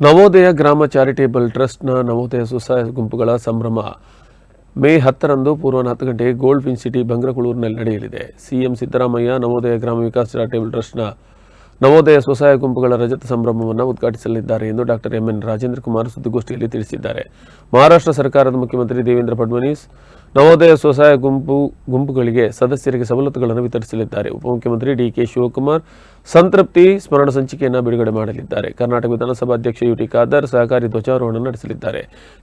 ನವೋದಯ ಗ್ರಾಮ ಚಾರಿಟೇಬಲ್ ಟ್ರಸ್ಟ್ನ ನವೋದಯ ಸ್ವಸಹಾಯ ಗುಂಪುಗಳ ಸಂಭ್ರಮ. ಮೇ ಹತ್ತರಂದು ಪೂರ್ವ ಹತ್ತು ಗಂಟೆಗೆ ಗೋಲ್ಡ್ ವಿನ್ ಸಿಟಿ ಬಂಗ್ರಕುಳೂರಿನಲ್ಲಿ ನಡೆಯಲಿದೆ. ಸಿಎಂ ಸಿದ್ದರಾಮಯ್ಯ ನವೋದಯ ಗ್ರಾಮ ವಿಕಾಸ್ ಚಾರಿಟೇಬಲ್ ಟ್ರಸ್ಟ್ನ ನವೋದಯ ಸ್ವಸಹಾಯ ಗುಂಪುಗಳ ರಜತ ಸಂಭ್ರಮವನ್ನು ಉದ್ಘಾಟಿಸಲಿದ್ದಾರೆ ಎಂದು ಡಾಕ್ಟರ್ ಎಂಎನ್ ರಾಜೇಂದ್ರ ಕುಮಾರ್ ಸುದ್ದಿಗೋಷ್ಠಿಯಲ್ಲಿ ತಿಳಿಸಿದ್ದಾರೆ. ಮಹಾರಾಷ್ಟ್ರ ಸರ್ಕಾರದ ಮುಖ್ಯಮಂತ್ರಿ ದೇವೇಂದ್ರ ಫಡ್ನವೀಸ್ ನವೋದಯ ಸ್ವಸಹಾಯ ಗುಂಪು ಗುಂಪುಗಳಿಗೆ ಸದಸ್ಯರಿಗೆ ಸವಲತ್ತುಗಳನ್ನು ವಿತರಿಸಲಿದ್ದಾರೆ. ಉಪಮುಖ್ಯಮಂತ್ರಿ ಡಿ ಕೆ ಶಿವಕುಮಾರ್ ಸಂತೃಪ್ತಿ ಸ್ಮರಣ ಸಂಚಿಕೆಯನ್ನು ಬಿಡುಗಡೆ ಮಾಡಲಿದ್ದಾರೆ. ಕರ್ನಾಟಕ ವಿಧಾನಸಭಾ ಅಧ್ಯಕ್ಷ ಯುಟಿ ಖಾದರ್ ಸಹಕಾರಿ ಧ್ವಜಾರೋಹಣ ನಡೆಸಲಿದ್ದಾರೆ.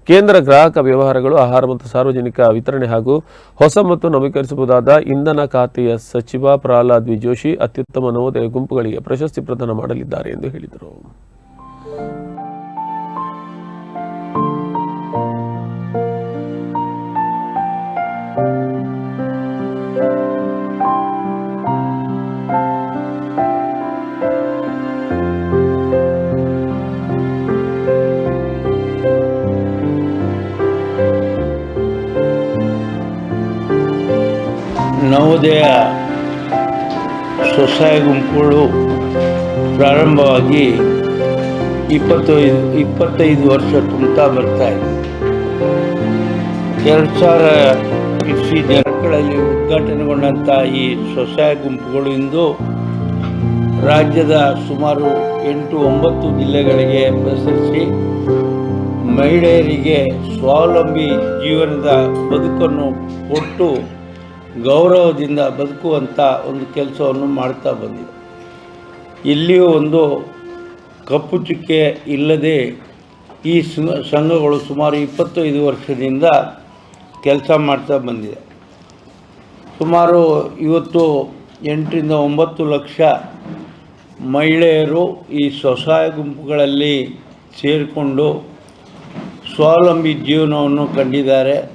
ಕೇಂದ್ರ ಗ್ರಾಹಕ ವ್ಯವಹಾರಗಳು, ಆಹಾರ ಮತ್ತು ಸಾರ್ವಜನಿಕ ವಿತರಣೆ ಹಾಗೂ ಹೊಸ ಮತ್ತು ನವೀಕರಿಸಬಹುದಾದ ಇಂಧನ ಖಾತೆಯ ಸಚಿವ ಪ್ರಹ್ಲಾದ್ ವಿ. ಜೋಶಿ ಅತ್ಯುತ್ತಮ ನವೋದಯ ಗುಂಪುಗಳಿಗೆ ಪ್ರಶಸ್ತಿ ಪ್ರದಾನ ಮಾಡಲಿದ್ದಾರೆ ಎಂದು ಹೇಳಿದರು. ನವೋದಯ ಸ್ವಸಹಾಯ ಗುಂಪುಗಳು ಪ್ರಾರಂಭವಾಗಿ ಇಪ್ಪತ್ತೈದು ಇಪ್ಪತ್ತೈದು ವರ್ಷ ತುಂಬ್ತಾ ಬರ್ತಾ ಇದೆ. ಎರಡು ಸಾವಿರ ಇಸ್ವಿ ದಿನಗಳಲ್ಲಿ ಉದ್ಘಾಟನೆಗೊಂಡಂಥ ಈ ಸ್ವಸಹಾಯ ಗುಂಪುಗಳು ಇಂದು ರಾಜ್ಯದ ಸುಮಾರು ಎಂಟು ಒಂಬತ್ತು ಜಿಲ್ಲೆಗಳಿಗೆ ಪ್ರಸರಿಸಿ ಮಹಿಳೆಯರಿಗೆ ಸ್ವಾವಲಂಬಿ ಜೀವನದ ಬದುಕನ್ನು ಕೊಟ್ಟು ಗೌರವದಿಂದ ಬದುಕುವಂಥ ಒಂದು ಕೆಲಸವನ್ನು ಮಾಡ್ತಾ ಬಂದಿದೆ. ಇಲ್ಲಿಯೂ ಒಂದು ಕಪ್ಪು ಚುಕ್ಕೆ ಇಲ್ಲದೆ ಈ ಸಂಘ- ಸಂಘಗಳು ಸುಮಾರು ಇಪ್ಪತ್ತೈದು ವರ್ಷದಿಂದ ಕೆಲಸ ಮಾಡ್ತಾ ಬಂದಿದೆ. ಸುಮಾರು ಇವತ್ತು ಎಂಟರಿಂದ ಒಂಬತ್ತು ಲಕ್ಷ ಮಹಿಳೆಯರು ಈ ಸ್ವಸಹಾಯ ಗುಂಪುಗಳಲ್ಲಿ ಸೇರಿಕೊಂಡು ಸ್ವಾವಲಂಬಿ ಜೀವನವನ್ನು ಕಂಡಿದ್ದಾರೆ.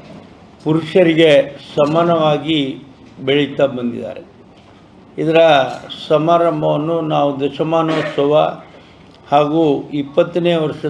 ಪುರುಷರಿಗೆ ಸಮಾನವಾಗಿ ಬೆಳೀತಾ ಬಂದಿದ್ದಾರೆ. ಇದರ ಸಮಾರಂಭವನ್ನು ನಾವು ದಶಮಾನೋತ್ಸವ ಹಾಗೂ ಇಪ್ಪತ್ತನೇ ವರ್ಷದ